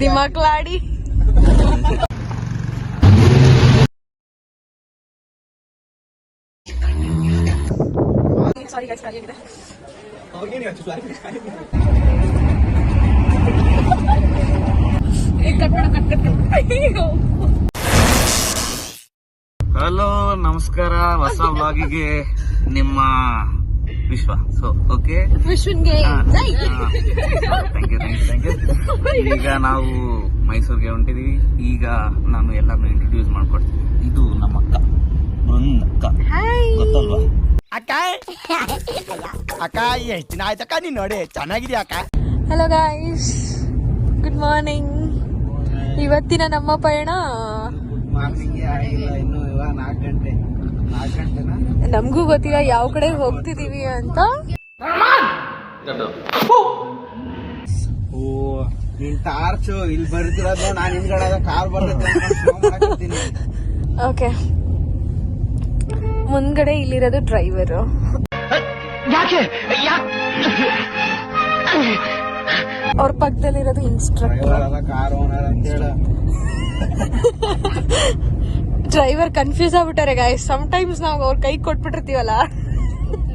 ದಿಮಾಕ್ಲಾಡಿ sorry guys ಖಾಲಿ hello ನಮಸ್ಕಾರ. ಹೊಸ ಬ್ಲಾಗಿಗೆ ನಿಮ್ಮ ವಿಶ್ವ. So okay thank you thank you thank you ಈಗ ನಾವು ಮೈಸೂರಿಗೆ ಹೊಂಟಿದೀವಿ. ಈಗ ನಾನು ಎಲ್ಲರನ್ನು ಇಂಟ್ರೊಡ್ಯೂಸ್ ಮಾಡ್ಕೊಡ್ತೀನಿ. ಇದು ನಮ್ಮ ಅಕ್ಕ. ಅಕ್ಕ. ಹಾಯ್ ಗೊತ್ತಲ್ವಾ? ಅಕ್ಕ! ಅಕ್ಕ ಎಷ್ಟು ದಿನ ಆಯ್ತಕ್ಕ ನೀನ್ ನೋಡಿ ಚೆನ್ನಾಗಿದ್ಯಾ ಅಕ್ಕ? ಹಲೋ ಗಾಯ್ಸ್ ಗುಡ್ ಮಾರ್ನಿಂಗ್ ಇವತ್ತಿನ ನಮ್ಮ ಪಯಣ? ಮಾರ್ನಿಂಗ್ ಆಗಿಲ್ಲ ಇನ್ನು ಇವಾಗ ನಾಲ್ಕು ಗಂಟೆ. ನಮಗೂ ಗೊತ್ತಿಲ್ಲ ಯಾವ ಕಡೆ ಹೋಗ್ತಿದೀವಿ ಅಂತ. ಓ ನಿನ್ ಟಾರ್ಚು ಇಲ್ಲಿ ಬರ್ತಿರೋದು ನಾನು ಹಿಂದ್ಗಡೆ ಕಾರ್ ಬರ್ತೈತೆ ಓಕೆ ಮುಂದ್ಗಡೆ ಇಲ್ಲಿರೋದು ಡ್ರೈವರು ಅವ್ರ ಪಕ್ಕದಲ್ಲಿರೋದು ಇನ್ಸ್ಟ್ರಕ್ಟರ್ ಕಾರ್ ಓನರ್ ಅಂತ ಹೇಳ. ಡ್ರೈವರ್ ಕನ್ಫ್ಯೂಸ್ ಆಗ್ಬಿಟ್ಟಾರೆ ಗಾಯ್ಸ್ ಸಮ್ ಟೈಮ್ಸ್ ನಾವು ಅವ್ರ ಕೈ ಕೊಟ್ಬಿಟ್ಟಿರ್ತೀವಲ್ಲ.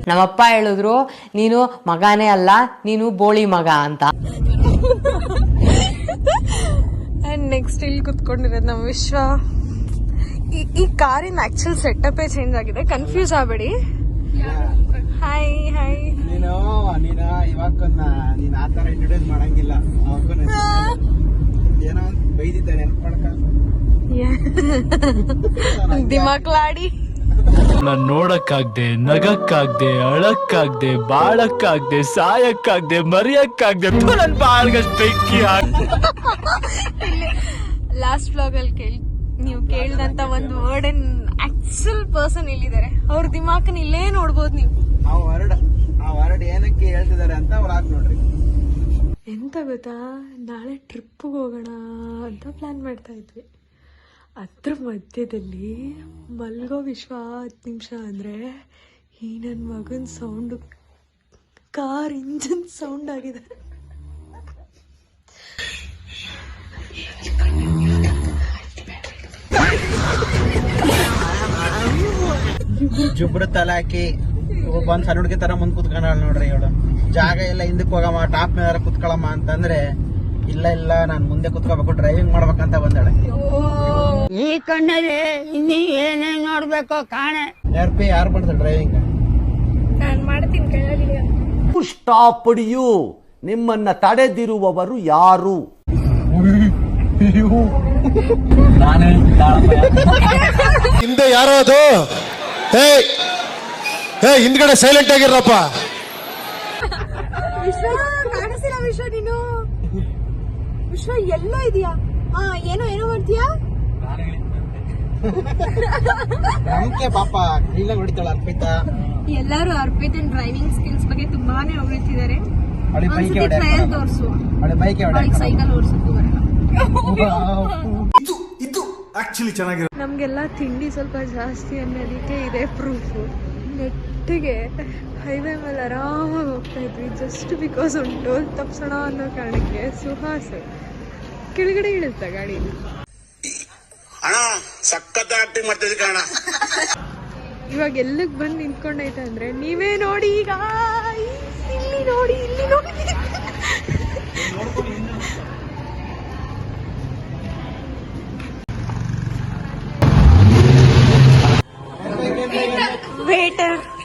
ನಮ್ಮಪ್ಪ ಹೇಳಿದ್ರು ನೀನು ಮಗನೇ ಅಲ್ಲ ನೀನು ಬೋಳಿ ಮಗ ಅಂತ. ಅಂಡ್ ನೆಕ್ಸ್ಟ್ ಇಲ್ಲಿ ಕುತ್ಕೊಂಡಿರೋದು ನಮ್ಮ ವಿಶ್ವ. ಈ- ಈ ಕಾರಿನ ಆಕ್ಚುಲ್ ಸೆಟಪ್ ಚೇಂಜ್ ಆಗಿದೆ. ಕನ್ಫ್ಯೂಸ್ ಆಗಬೇಡಿ. ಹಾಯ್ ಹಾಯ್ ನೀನು ನೀನು ಇವಾಗನ್ನ ನೀನ್ ಆ ತರ ಇಂಟ್ರೊಡ್ಯೂಸ್ ಮಾಡಂಗಿಲ್ಲ. ಏನೋ ಬೈದಿದ್ದ ಬೈದಿದ್ದೆ ನೆನ್ಪು ಮಾಡ್ಕ ದಿಮಾಕ್ಲಾಡಿ. ನಾನ್ ನೋಡಕ್ಕಾಗ್ದೆ ನಗಕ್ಕಾಗ್ದೆ ಅಳಕ್ಕಾಗ್ದೆ ಬಾಳಕ್ಕಾಗ್ದೆ ಸಾಯಕ್ಕಾಗ್ದೆ ಮರಿಯಕ್ಕಾಗ್ದೆ ನನ್ ಬಾಳ್ಗಷ್ಟು ಬೆಂಕಿ ಹಾಕ್ ಲಾಸ್ಟ್ ಬ್ಲಾಗ್ ಅಲ್ಲಿ ಕೇಳಿ ನೀವು ಕೇಳ್ದಂತ ಒಂದು ವರ್ಡ್ ಇನ್ ಆಕ್ಚುಲ್ ಪರ್ಸನ್ ಇಲ್ಲಿದ್ದಾರೆ. ಅವ್ರ ದಿಮಾಕನ್ ಇಲ್ಲೇ ನೋಡ್ಬೋದು ನೀವು. ಆ ವರ್ಡ್ ಆ ವರ್ಡ್ ಏನಕ್ಕೆ ಹೇಳ್ತಿದ್ದಾರೆ ಅಂತ ವ್ಲಾಗ್ ನೋಡ್ರಿ. ಎಂತ ಗೊತ್ತಾ? ನಾಳೆ ಟ್ರಿಪ್ಪಿಗೆ ಹೋಗೋಣ ಅಂತ ಪ್ಲ್ಯಾನ್ ಮಾಡ್ತಾ ಇದ್ವಿ. ಅದ್ರ ಮಧ್ಯದಲ್ಲಿ ಮಲ್ಗೋ ವಿಶ್ವ ಹತ್ತು ನಿಮಿಷ ಅಂದರೆ ಈ ನನ್ನ ಮಗನ ಸೌಂಡು ಕಾರ್ ಇಂಜಿನ್ ಸೌಂಡ್ ಆಗಿದೆ. ಜುಬ್ರ ತಲಾಕಿ ಬಂದ್ ಸಣ್ಣ ಹುಡುಗಿ ತರ ಮುಂದ್ ಕುತ್ಕೊಂಡ ನೋಡ್ರಿ ಇವಳು. ಜಾಗ ಎಲ್ಲ ಹಿಂದಕ್ ಹೋಗಮ್ಮ ಟಾಪ್ ಮೇಲೆ ಕುತ್ಕೊಳಮ್ಮ ಅಂತಂದ್ರೆ ಇಲ್ಲ ಇಲ್ಲ ನಾನ್ ಮುಂದೆ ಕುತ್ಕೋಬೇಕು ಡ್ರೈವಿಂಗ್ ಮಾಡ್ಬೇಕಂತ ಬಂದಾಳೆ. ಈ ಕಣ್ಣಲ್ಲಿ ಇನ್ನಿ ಏನೇನ್ ನೋಡ್ಬೇಕು ಕಾಣೆ. ಯಾರ್ ಪಿ ಯಾರು ಮಾಡ್ತಾರೆ ಡ್ರೈವಿಂಗ್ ನಾನು ಮಾಡ್ತೀನಿ ನಿಮ್ಮನ್ನ ತಡೆದಿರುವವರು ಯಾರು? ನಾನೇ ಹಿಂದೆ ಯಾರೋ ಅದು? ಹೇ ಹೇ ಹಿಂದ್ಗಡೆ ಸೈಲೆಂಟ್ ಆಗಿರಪ್ಪ ವಿಶ್ವ ಕಾಣಿಸಿಲ್ಲ ವಿಶ್ವ ನೀನು. ವಿಶ್ವ ಎಲ್ಲೋ ಇದೆಯಾ? ಹಾ ಏನೋ ಏನೋ ಮಾಡ್ತೀಯಾ? ನಮ್ಗೆ ಪಾಪ ಇಲ್ಲ ಹೊಡಿತಾಳ ಅರ್ಪಿತಾ. ಎಲ್ಲರೂ ಅರ್ಪಿತನ್ ಡ್ರೈವಿಂಗ್ ಸ್ಕಿಲ್ಸ್ ಬಗ್ಗೆ ತುಂಬಾನೇ ಹೊಗಳ್ತಿದ್ದಾರೆ. ಅವಳಿ ಬೈಕ್ ಒಂದ್ಸತಿ ಟ್ರಯಲ್ ತೋರ್ಸು. ಅವಳಿ ಬೈಕ್ ಅವಳಿಗೆ ಸೈಕಲ್ ಓಡಿಸೋದು ಬರಲ್ಲ. ಇದು ಆಕ್ಚುಲಿ ಚೆನ್ನಾಗಿರೋ ನಮಗೆಲ್ಲ ತಿಂಡಿ ಸ್ವಲ್ಪ ಜಾಸ್ತಿ ಅನ್ನೋದಕ್ಕೆ ಇದೆ ಪ್ರೂಫು ನೆಟ್ಟಿಗೆ ಹೈವೇ ಮೇಲೆ ಆರಾಮಾಗಿ ಹೋಗ್ತಾ ಇದ್ವಿ ಜಸ್ಟ್ ಬಿಕಾಸ್ ಒಂದು ಟೋಲ್ ತಪ್ಸೋಣ ಅನ್ನೋ ಕಾರಣಕ್ಕೆ ಸುಹಾಸ ಕೆಳಗಡೆ ಇಳಿತ ಗಾಡಿ ಅಣ್ಣ ಸಖತ್ ಆಕ್ಟಿಂಗ್ ಮಾಡ್ತಿದ್ದೆ ಕಣ ಇವಾಗ ಎಲ್ಲಿಗೆ ಬಂದು ನಿಂತ್ಕೊಂಡೈತೆ ಅಂದ್ರೆ ನೀವೇ ನೋಡಿ ಈಗ ಇಲ್ಲಿ ನೋಡಿ ಇಲ್ಲಿ ನೋಡಿ.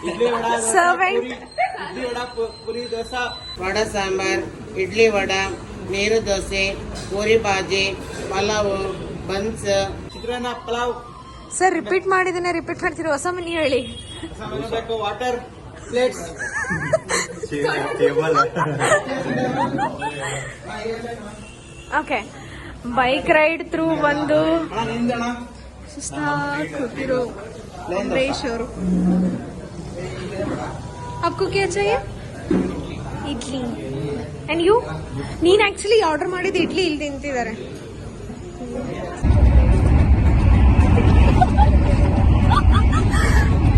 Waiter servant puri. Dosa. Vada sambar idli vada ನೀರು dosa puri bhaji pulao buns. Chitranna pulao. Sir repeat ಮಾಡಿದ್ದೇನೆ ರಿಪೀಟ್ ಮಾಡ್ತೀರಿ? ಹೊಸ ಮನಿ ಹೇಳಿ ಬೇಕು water plates okay bike ride through ಬಂದು ಸುಸ್ತಾ ಕೂತಿರೋ ಅಂಬರೀಶ್ ಅವರು. आपको क्या चाहिए ಇಡ್ಲಿ ಅಂಡ್ ಯು ನೀನ್ ಆಕ್ಚುಲಿ ಆರ್ಡರ್ ಮಾಡಿದ ಇಡ್ಲಿ ಇಲ್ಲಿ ತಿಂತಿದ್ದಾರೆ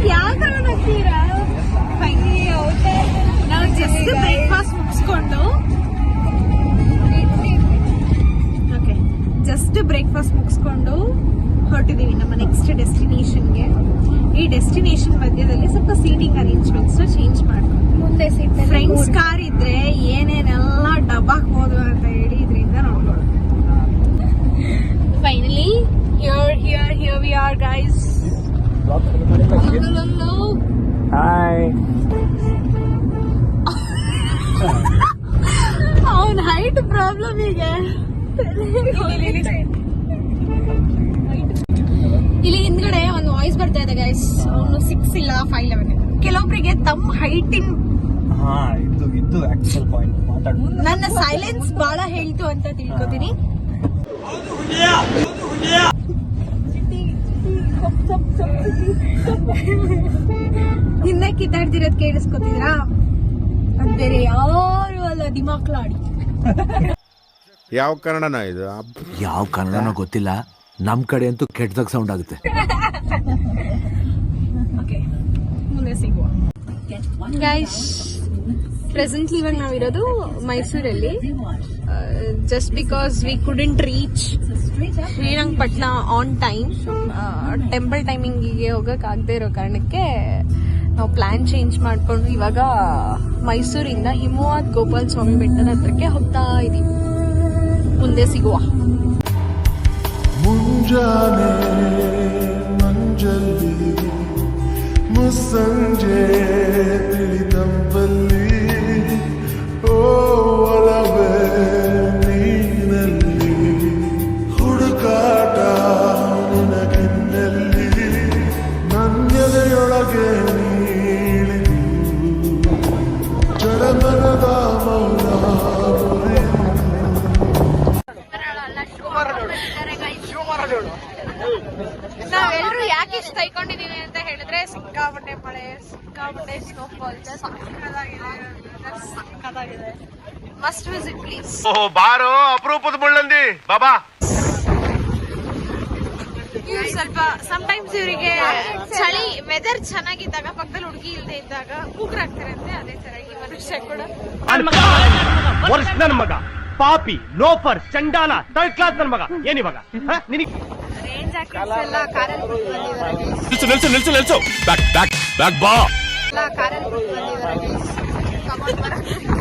ಯಾಕೆ ನಗ್ತೀರಾ ನಾವು ಜಸ್ಟ್ ಬೈಕ್ ಡೆಸ್ಟಿನೇಷನ್ ಅವನ ಹೈಟ್ ಪ್ರಾಬ್ಲಮ್ ಈಗ ಇಲ್ಲಿ ಹಿಂದ್ಗಡೆ ಒಂದು ವಾಯ್ಸ್ ಬರ್ತಾ ಇದೆ ಗೈಸ್ ಅವನು ಸಿಕ್ಸ್ ಇಲ್ಲ ಫೈವ್ ಲೆವೆನ್ ಕೆಲವೊಬ್ಬರಿಗೆ ತಮ್ಮ ಹೈಟಿನ ಹಾ ಇದು ಇದು ಆಕ್ಚುಲ್ ಪಾಯಿಂಟ್ ಮಾತಾಡ. ನನ್ನ ಸೈಲೆನ್ಸ್ ಬಹಳ ಹೇಳ್ತು ಅಂತ ತಿಳ್ಕೊತೀನಿ. ಹಿಂದೆ ಕಿತ್ತಾಡ್ತಿರೋದ್ ಕೇಳಿಸ್ಕೊತಿದ್ರಾ? ಅದ್ ಬೇರೆ ಯಾರು ಅಲ್ಲ ದಿಮಾಕ್ಲಾಡಿ ಯಾವ ಕನ್ನಡನ ಇದು? ಯಾವ ಕನ್ನಡನೋ ಗೊತ್ತಿಲ್ಲ. ನಮ್ ಕಡೆ ಅಂತೂ ಕೆಟ್ಟದಾಗ ಸೌಂಡ್ ಆಗುತ್ತೆ. ಓಕೆ ಮುಂದೆ ಸಿಗುವ. ಗೈಸ್ ಪ್ರೆಸೆಂಟ್ಲಿ ಇವಾಗ ನಾವಿರೋದು ಮೈಸೂರಲ್ಲಿ. Just because we couldn't reach Srirangapatna on time temple ಟೈಮಿಂಗಿಗೆ ಆಗದೆ ಇರೋ ಕಾರಣಕ್ಕೆ ನಾವು ಪ್ಲಾನ್ ಚೇಂಜ್ ಮಾಡಿಕೊಂಡು ಇವಾಗ ಮೈಸೂರಿಂದ ಹಿಮವಾದ್ ಗೋಪಾಲ್ ಸ್ವಾಮಿ ಬೆಟ್ಟದ ಹತ್ರಕ್ಕೆ ಹೋಗ್ತಾ ಇದೀವಿ. ಮುಂದೆ ಸಿಗುವ. ಮುಂಜಾನೆ ಮಂಜಲ್ಲಿ ಮುಸ್ಸಂಜೆ ತಿಳಿದಂಬಲ್ಲಿ Oh, what a. Must visit please ಬಾರೋ ಅಪರೂಪದ ಮುಳ್ಳಂದಿ. ಬಾಬಾ. ಇವ್ರು ಸ್ವಲ್ಪ ಸಮಟೈಮ್ಸ್ ಇವರಿಗೆ ಚಳಿ ವೆದರ್ ಚೆನ್ನಾಗಿದ್ದಾಗ ಪಕ್ಕದಲ್ಲಿ ಹುಡುಗಿ ಇಲ್ಲದೆ ಇದ್ದಾಗ ಕೂಗ್ರಾಗ್ತಾರಂತೆ ಅದೇ ತರ ಈ ಮನುಷ್ಯ ಕೂಡ. ವರ್ಷ ನನ್ ಮಗ. ಪಾಪಿ ಲೋಫರ್ ಚಂಡಾಲ ಥರ್ಡ್ ಕ್ಲಾಸ್ ನನ್ ಮಗ. ಏನಿವಾಗ ನಿನಗೆ ರೇಂಜ್ ಜಾಕೆಟ್ಸ್ ಎಲ್ಲ ಕಾರಲ್ಲಿ ನಿಲ್ಸು ನಿಲ್ಸು ನಿಲ್ಸು ನಿಲ್ಸು. ಬ್ಯಾಕ್ ಬ್ಯಾಕ್ ಬ್ಯಾಕ್ ಬಾ. ಎಲ್ಲ ಕಾರಲ್ಲಿ ಬಂದಿದ್ದಾರೆ.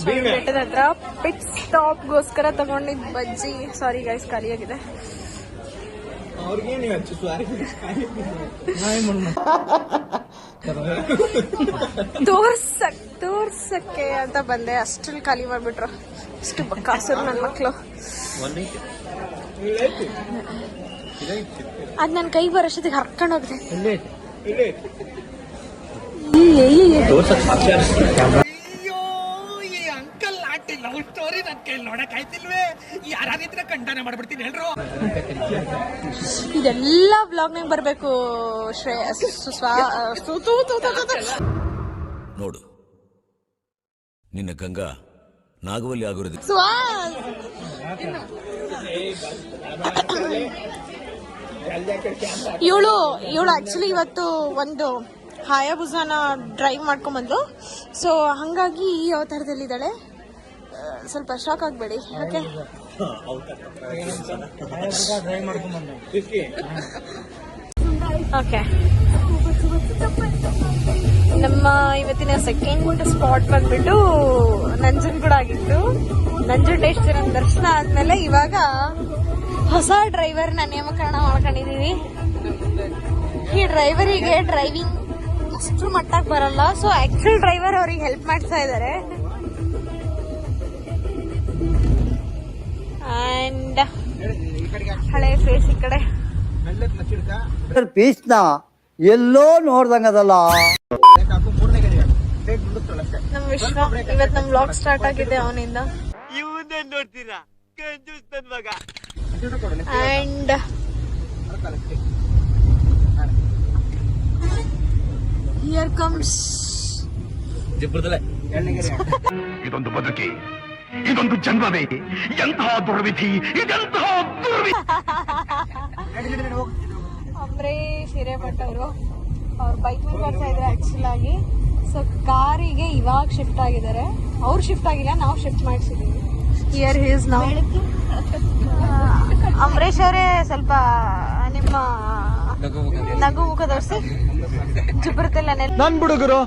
ಸ್ವಾಮಿ ಬೆಟ್ಟದ ಹತ್ರ. ಪಿಟ್ ಸ್ಟಾಪ್ಗೋಸ್ಕರ ತಗೊಂಡಿದ್ ಬಜ್ಜಿ. ಸಾರಿ ಗೈಸ್ ಖಾಲಿಯಾಗಿದೆ ತೋರ್ಸಕ್ ತೋರ್ಸಕ್ಕೆ ಅಂತ ಬಂದೆ. ಅಷ್ಟ್ರಲ್ಲಿ ಖಾಲಿ ಮಾಡ್ಬಿಟ್ರು. ಅಷ್ಟು ಕಾಸರು ನನ್ನ ಮಕ್ಳು. ಅದ್ ನನ್ ಕೈ ಬರೋಷ್ಟೊತ್ತಿಗೆ ಹರ್ಕೊಂಡು ಹೋಗಿದೆ. ಇದೆಲ್ಲ ಬ್ಲಾಗ್ನಾಗ ಬರ್ಬೇಕು ಶ್ರೇಯ ಸುಸ್ವಾ ಸು- ತು- ತು- ತು- ತು- ತು. ನೋಡು. ನಿನ್ನ ಗಂಗಾ ನಾಗವಲ್ಲಿ ಆಗಿರೋದು. ಇವಳು ಇವಳು ಆಕ್ಚುಲಿ ಇವತ್ತು ಒಂದು ಹಾಯಾಬುಸಾನ ಡ್ರೈವ್ ಮಾಡ್ಕೊಂಡ್ಬಂದು ಸೊ ಹಂಗಾಗಿ ಈ ಥರದಲ್ಲಿದ್ದಾಳೆ ಸ್ವಲ್ಪ ಶಾಕ್ ಆಗಬೇಡಿ. ಓಕೆ ಓಕೆ ನಮ್ಮ ಇವತ್ತಿನ ಸೆಕೆಂಡ್ ಸ್ಪಾಟ್ ಬಂದ್ಬಿಟ್ಟು ಕೂಡ ಆಗಿತ್ತು. ನಂಜುಂಡೇಶ್ವರ ದರ್ಶನ ಆದ್ಮೇಲೆ ಇವಾಗ ಹೊಸ ಡ್ರೈವರ್ನ ನೇಮಕರಣ ಮಾಡ್ಕೊಂಡಿದೀವಿ. ಈ ಡ್ರೈವರಿಗೆ ಡ್ರೈವಿಂಗ್ ಅಷ್ಟು ಮಟ್ಟಕ್ಕೆ ಬರಲ್ಲ. ಸೊ ಆಕ್ಚುಲ್ ಡ್ರೈವರ್ ಅವ್ರಿಗೆ ಹೆಲ್ಪ್ ಮಾಡ್ತಾ ಇದ್ದಾರೆ ಹಳೆ ಫೇಸ್ ಈ ಕಡೆ. ಪೀಸ್ನ ಎಲ್ಲೋ ನೋಡ್ದಂಗದಲ್ಲ ನಮ್ ವಿಶ್ವ ಇವತ್ ನಮ್ ಬ್ಲಾಗ್ ಸ್ಟಾರ್ಟ್ ಆಗಿದೆ ಅವನಿಂದ. ಅಂಡ್ ಹಿಯರ್ ಕಮ್ಸ್ ಇದೊಂದು ಬದುಕಿ. ಇದೊಂದು ಜನ್ಮವೇ. ಎಂತಹ ದುರ್ವಿಧಿ ಇದೆಂತಹ ದುರ್ವಿಧಿ ಅಂಬರೀಶ್ ಹಿರೇಮಠ ಅವರು ಅವ್ರು ಬೈಕ್ ಮೇಲೆ ಬರ್ತಾ ಇದ್ದಾರೆ ಆಕ್ಚುಲ್ ಆಗಿ. ಸೊ ಕಾರಿಗೆ ಇವಾಗ ಶಿಫ್ಟ್ ಆಗಿದ್ದಾರೆ. ಅವ್ರು ಶಿಫ್ಟ್ ಆಗಿಲ್ಲ ನಾವು ಶಿಫ್ಟ್ ಮಾಡಿಸಿದೀವಿ. ಹಿಯರ್ ಹೀಸ್ ನಾವು ಅಂಬರೀಶ್ ಅವರೇ ಸ್ವಲ್ಪ ನಿಮ್ಮ ನಗು ಮುಖ ತೋರಿಸಿ ಜುಬ್ರತೆಲ್ಲ ನೆಲ್ ನನ್ ಬಿಡುಗರು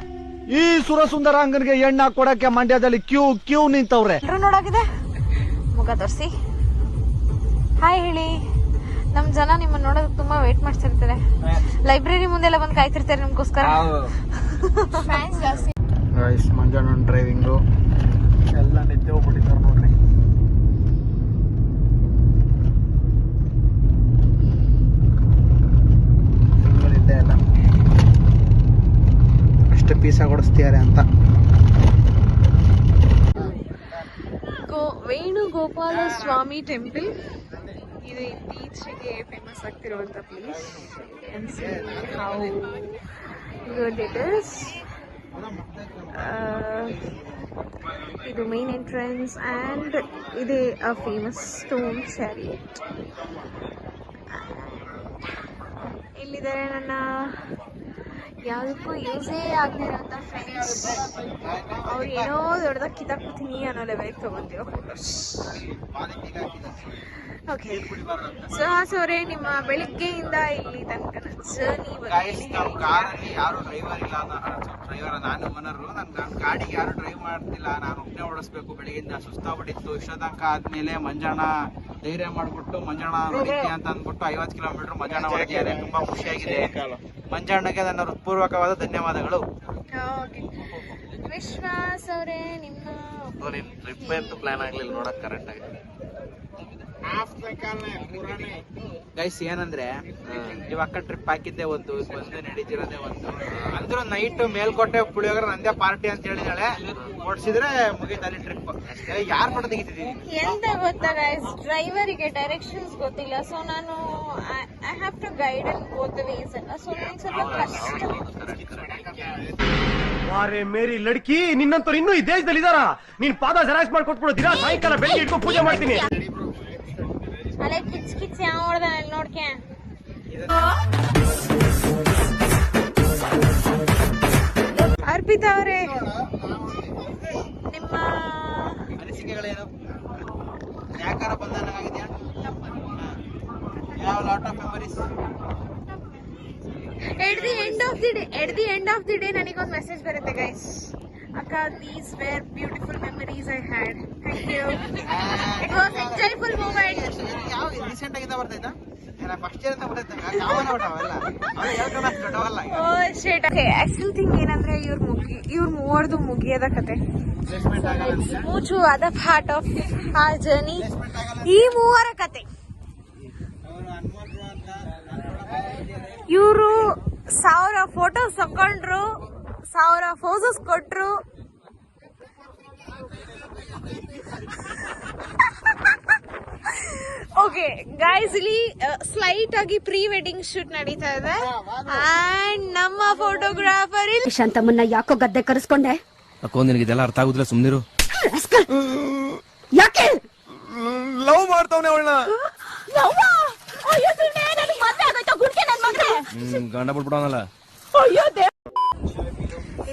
ಈ ಸುರಸುಂದರಾಂಗನ್ಗೆ ಎಣ್ಣೆ ಕೊಡಕ್ಕೆ ಮಂಡ್ಯದಲ್ಲಿ ಕ್ಯೂ ಕ್ಯೂ ನಿಂತವ್ರೆ. ಎಲ್ರು ನೋಡಾಗಿದೆ? ಮುಖ ತೋರಿಸಿ. ಹಾಯ್ ಹೇಳಿ. ನಮ್ ಜನ ನಿಮ್ಮನ್ನ ನೋಡೋದಕ್ಕೆ ತುಂಬಾ ವೇಟ್ ಮಾಡ್ತಿರ್ತಾರೆ. ಲೈಬ್ರರಿ ಮುಂದೆಲ್ಲ ಬಂದು ಕಾಯ್ತಿರ್ತಾರೆ ನಿಮ್ಗೋಸ್ಕರ. ಮಂಜಾನ ಡ್ರೈವಿಂಗು ಎಲ್ಲ ನಿದ್ದೆ ಹೋಗ್ಬಿಟ್ಟಿದ್ದಾರೆ ನೋಡ್ರಿ Full ನಿದ್ದೆ ಎಲ್ಲ ಪೀಸ ಕೊಡಿಸ್ತಿದ್ದಾರೆ ಅಂತ. ವೇಣುಗೋಪಾಲ ಸ್ವಾಮಿ ಟೆಂಪಲ್ ಇದು ಇತ್ತೀಚೆಗೆ ಫೇಮಸ್ ಆಗ್ತಿರುವಂತ ಪ್ಲೇಸ್ ಗುಡ್ ಇಟ್ ಇಸ್ ಇದು ಮೇನ್ ಎಂಟ್ರೆನ್ಸ್ ಆ್ಯಂಡ್ ಇದೇ ಆ ಫೇಮಸ್ ಸ್ಟೋನ್ ಸ್ಯಾರಿ ಇಲ್ಲಿದ್ದಾರೆ ನನ್ನ ಯಾವುದಕ್ಕೂ ಯೂಸೇ ಆಗದಿರೋಂಥ ಫ್ರೆಂಡ್ಸ್ ಅವ್ರು ಏನೋ ದೊಡ್ಡದಾಗಿ ಕಿತ್ತಾಕ್ಬಿಡ್ತೀನಿ ಅನ್ನೋ ಲೆವೆಲ್ಗೆ ಫೋಟೋಸ್ ಓಕೆ ಸೊ ಸೋರೆ ನಿಮ್ಮ ಬೆಳಿಗ್ಗೆಯಿಂದ ಇಲ್ಲಿ ತನಕ ಜರ್ನಿ ಕಾರಲ್ಲಿ ಯಾರು ಡ್ರೈವರ್ ಇಲ್ಲ ಡ್ರೈವರ್ ನಾನು ಓನರು ನನ್ನ ನನ್ನ ಗಾಡಿಗೆ ಯಾರು ಡ್ರೈವ್ ಮಾಡ್ತಿಲ್ಲ, ನಾನು ಒಬ್ಬನೇ ಓಡಿಸ್ಬೇಕು, ಬೆಳಗ್ಗೆಯಿಂದ ಸುಸ್ತಾಗ್ಬಿಟ್ಟಿತ್ತು ಇಷ್ಟ ತನಕ ಆದ್ಮೇಲೆ ಮಂಜಾಣ ಧೈರ್ಯ ಮಾಡ್ಬಿಟ್ಟು ಮಂಜಾಣ ಹೊಡಿತಿ ಅಂತ ಅಂದ್ಬಿಟ್ಟು ಐವತ್ತು ಕಿಲೋಮೀಟರ್ ಮಂಜಾಣ ಹೊಡಿತಿದ್ದಾರೆ ತುಂಬಾ ಖುಷಿಯಾಗಿದೆ. ಮಂಜಾಣಗೆ ನನ್ನ ಹೃತ್ಪೂರ್ವಕವಾದ ಧನ್ಯವಾದಗಳು. ವಿಶ್ವಾಸ್ ಅವರೇ ನಿಮ್ಮ ಟ್ರಿಪ್ ಅಂತೂ ಪ್ಲಾನ್ ಆಗ್ಲಿಲ್ಲ ನೋಡಕ್ ಕರೆಕ್ಟ್ ಆಗಿ. ಗೈಸ್ ಏನಂದ್ರೆ ಇವಾಗ ಟ್ರಿಪ್ ಹಾಕಿದ್ದೆ ಒಂದು ಬಂದು ನಡೀತಿರೋದೇ ಒಂದು. ಅಂದ್ರೂ ನೈಟ್ ಮೇಲ್ಕೋಟೆ ಪುಳಿಯೋಗರ ನಂದೇ ಪಾರ್ಟಿ ಅಂತ ಹೇಳಿದಾಳೆ. ಓಡಿಸಿದ್ರೆ ಮುಗೀತಲ್ಲಿ ಟ್ರಿಪ್ ಯಾರ್ ಫೋಟೋ ತೆಗಿತಿದ್ದೀನಿ ಎಂತ ಗೊತ್ತಾ ಗೈಸ್ ಡ್ರೈವರಿಗೆ ಡೈರೆಕ್ಷನ್ಸ್ ಗೊತ್ತಿಲ್ಲ. ಸೊ ನಾನು I have to guide and both the ways ಎಲ್ಲ ಸೊ ಸ್ವಲ್ಪ ಕಷ್ಟ. ಮೇರಿ ಲಡ್ಕಿ ನಿನ್ನಂತವ್ರು ಇನ್ನೂ ಈ ದೇಶದಲ್ಲಿ ಇದಾರ ನೀನ್ ಪಾದ ಜೆರಾಕ್ಸ್ ಮಾಡಿ ದಿನ ಸಾಯಂಕಾಲ ಬೆಳಿಗ್ಗೆ ಇಟ್ಕೊಂಡು ಪೂಜೆ ಮಾಡ್ತೀನಿ. ಅಲೆ ಕಿಚ್ ಕಿಚ್ ಯಾವ ಹೊಡೆದ ಅಲ್ಲಿ ನೋಡ್ಕೆ? ಅರ್ಪಿತಾ ಅವರೇ. ನಿಮ್ಮ ಅನಿಸಿಕೆಗಳೇನು ಯಾಕಾರ ಬಂದಾಗಿದೆಯಾ ಯಾವ lot of memories at the end of the day at the end of the day ನನಗೊಂದು ಮೆಸೇಜ್ ಬರುತ್ತೆ ಗೈಸ್ ಅಕ್ಕ these were beautiful memories I had it was thing ಏನಂದ್ರೆ ಇವ್ರ ಮುಗಿ ಇವ್ರ ಮೂವರ್ದು ಮುಗಿಯದ ಕತೆ ಮೂಚು ಅದ ಪಾರ್ಟ್ ಆಫ್ ಆ ಜರ್ನಿ ಈ ಮೂವರ ಕತೆ ಇವರು ಸಾವಿರ ಫೋಟೋಸ್ ತಕೊಂಡ್ರು, ಸಾವಿರ ಫೋಸಸ್ ಕೊಟ್ರು. ಓಕೆ ಗಾಯ್ಸ್ ಇಲ್ಲಿ ಸ್ಲೈಟ್ ಆಗಿ ಪ್ರೀ ವೆಡ್ಡಿಂಗ್ ಶೂಟ್ ನಡೀತಾ ಇದೆ. ಅಂಡ್ ನಮ್ಮ ಫೋಟೋಗ್ರಾಫರ್ ಇಲ್ಲಿ ಶಾಂತಮ್ಮನ್ನ ಯಾಕೋ ಗದ್ದೆ ಕರೆಸ್ಕೊಂಡೆ? ಅಕ್ಕೋ ನಿನಗೆ ಇದೆಲ್ಲ ಅರ್ಥ ಆಗುದಿಲ್ಲ ಸುಮ್ನಿರು. ಯಾಕೆ? ಲವ್ ಮಾಡ್ತಾವನೆ ಅವಳನ್ನ. ಯವ್ವ! ಅಯ್ಯೋ ಸುಮ್ನೆ, ನನಗ್ ಮದ್ವೆ ಆಗೋಯ್ತಾ? ಗುಡ್ಕೆ ನನ್ ಮಗ್ನೆ? ಗಂಡ ಬಿಟ್ಬಿಡವನಲ್ಲ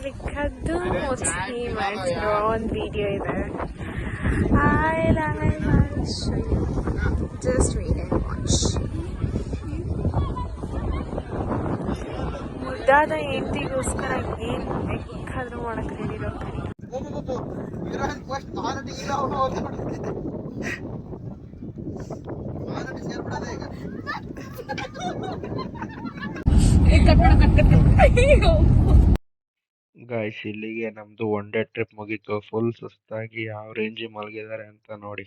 ಅಯ್ಯೋ ದೇ- ಇಲ್ಲಿ ಕದ್ದು ಮುಚ್ಚಿ ಮಾಡಿರೋ ಒಂದು ವಿಡಿಯೋ ಇದೆ I just wait and watch ಮುದ್ದಾದ ಹೆಂಡತಿಗೋಸ್ಕರ ಏನ್ ಬೇಕಾದ್ರೂ ಮಾಡಕ್ ರೆಡಿ ಇರೋದು ಹೀರೋಯಿನ್ ಫಸ್ಟ್ ಮಾನಟಿ ಇಲ್ಲ ಅವನು ಮಾನಟಿ ಸೇರ್ಬಿಡೋದೇ ಈಗ ಗಾಯ್ಸ್ ಇಲ್ಲಿಗೆ ನಮ್ದು ಒನ್ ಡೇ ಟ್ರಿಪ್ ಮುಗೀತು. ಫುಲ್ ಸುಸ್ತಾಗಿ ಯಾವ ರೇಂಜ್ ಮಲಗಿದ್ದಾರೆ ಅಂತ ನೋಡಿ.